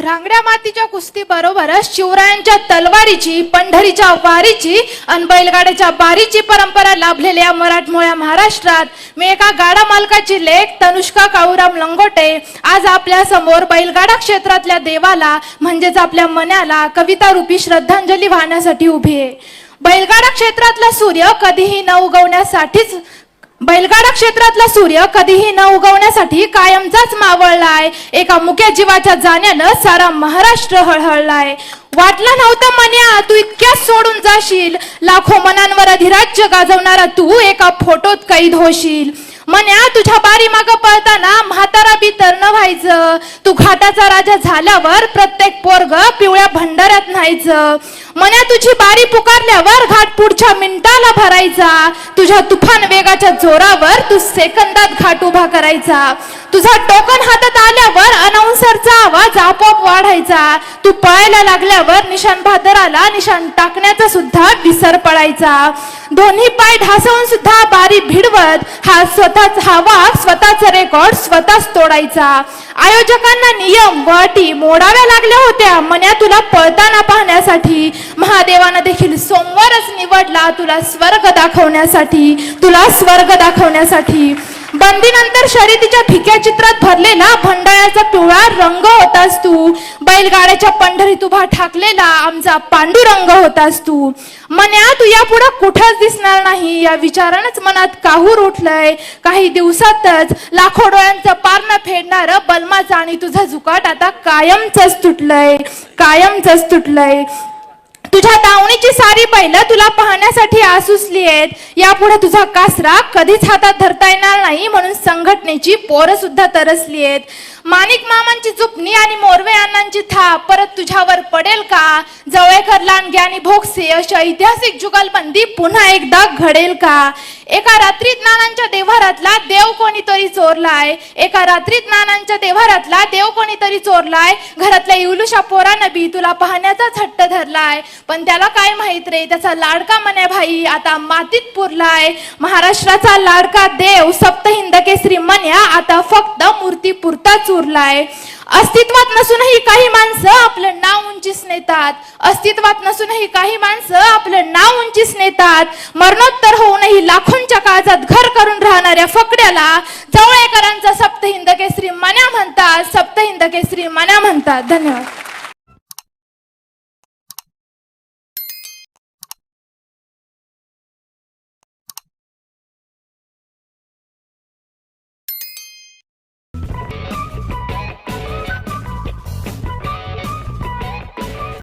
रांगड्या मातीच्या कुस्ती बरोबरच शिवरायांच्या तलवारीची पंढरीच्या वारीची अन बैलगाड्याच्या बारीची परंपरा लाभलेल्या मराठमोळ्या महाराष्ट्रात. मी एका गाडा मालकाची लेख तनुष्का काळूराम लंगोटे आज आपल्यासमोर बैलगाडा क्षेत्रातल्या देवाला म्हणजेच आपल्या मनाला कविता रूपी श्रद्धांजली वाहण्यासाठी उभी आहे. बैलगाडा क्षेत्रातला सूर्य कधीही न उगवण्यासाठीच बैलगाडा क्षेत्रातला सूर्य कधीही न उगवण्यासाठी कायमचाच मावळलाय. एका मुक्या जीवाच्या जाण्यानं सारा महाराष्ट्र हळहळलाय. वाटलं नव्हतं मन्या तू इतक्याच सोडून जाशील. लाखो मनांवर अधिराज्य गाजवणारा तू एका फोटोत कैद होशील. म्हण्या तुझ्या बारी माग पळताना म्हातारा बी तरण व्हायचं. तू घाटाचा राजा झाल्यावर प्रत्येक पोरग पिवळ्या भंडाऱ्यात न्हायचं. म्हण्या तुझी बारी पुकारल्यावर घाट पुढच्या मिनिटाला भरायचा. तुझ्या तुफान वेगाच्या जोरावर तू सेकंदात घाट उभा करायचा. तुझा टोकन हातात आल्यावर अनाउन्सरचा आवाज आपोआप वाढायचा. तू पळायला लागल्यावर निशाण भादराला निशाण टाकण्याचा सुद्धा विसर पडायचा. दोन्ही पाय ढासवून सुद्धा बारी भिडवत हा स्वतःच हवा स्वतःचा रेकॉर्ड स्वतःच तोडायचा. आयोजकांना नियम व अटी मोडाव्या लागल्या होत्या. मन्या तुला पळताना पाहण्यासाठी महादेवानं देखील सोमवारच निवडला तुला स्वर्ग दाखवण्यासाठी तुला स्वर्ग दाखवण्यासाठी. बंदीनंतर शर्यतीच्या फिक्या चित्रात भरलेला भंडाळ्याचा पिवळा रंग होतास तू. बैलगाड्याच्या पंढरीत उभा ठाकलेला आमचा पांडुरंग होतास तू. मन्या तू यापुढे कुठंच दिसणार नाही. या विचारानंच मनात काहूर उठलंय. काही दिवसातच लाखो डोळ्यांचं पारणं फेडणार बलमाचा आणि तुझा झुकाट आता कायमच तुटलंय. कायमच तुटलंय. तुझ्या दावणीची सारी बैल तुला पाहण्यासाठी आसुसली आहेत. यापुढे तुझा कासरा कधीच हातात धरता येणार नाही म्हणून संघटनेची पोरं सुद्धा तरसली आहेत. माणिक मामांची चुपणी आणि मोरवे अण्णांची थाप परत तुझ्यावर पडेल का? जवळकर लांडगे आणि भोगसे अशी ऐतिहासिक जुगलबंदी पुन्हा एकदा घडेल का? एका रात्रीत नानांच्या देव्हारातला देव कोणीतरी चोरलाय? एका रात्रीत नानांच्या देव्हारातला देव कोणीतरी चोरलाय? घरातल्या इवलुशा पोरानं बी तुला पाहण्याचाच हट्ट धरलाय. पण त्याला काय माहीत रे? त्याचा लाडका मने भाई आता मातीत पुरलाय. महाराष्ट्राचा लाडका देव सप्तहिंद केसरी मन्या आता फक्त मूर्ती पुरताच उरलाय अस्तित्वात नसूनही काही माणसं आपलं नाव उंचीस नेतात. अस्तित्वात नसूनही काही माणसं आपलं नाव उंचीस नेतात. मरणोत्तर होऊनही लाखोंच्या काळजात घर करून राहणाऱ्या फकड्याला जवळेकरांचा सप्तहिंद केसरी मन्या म्हणतात. सप्तहिंद केसरी मन्या म्हणतात. धन्यवाद.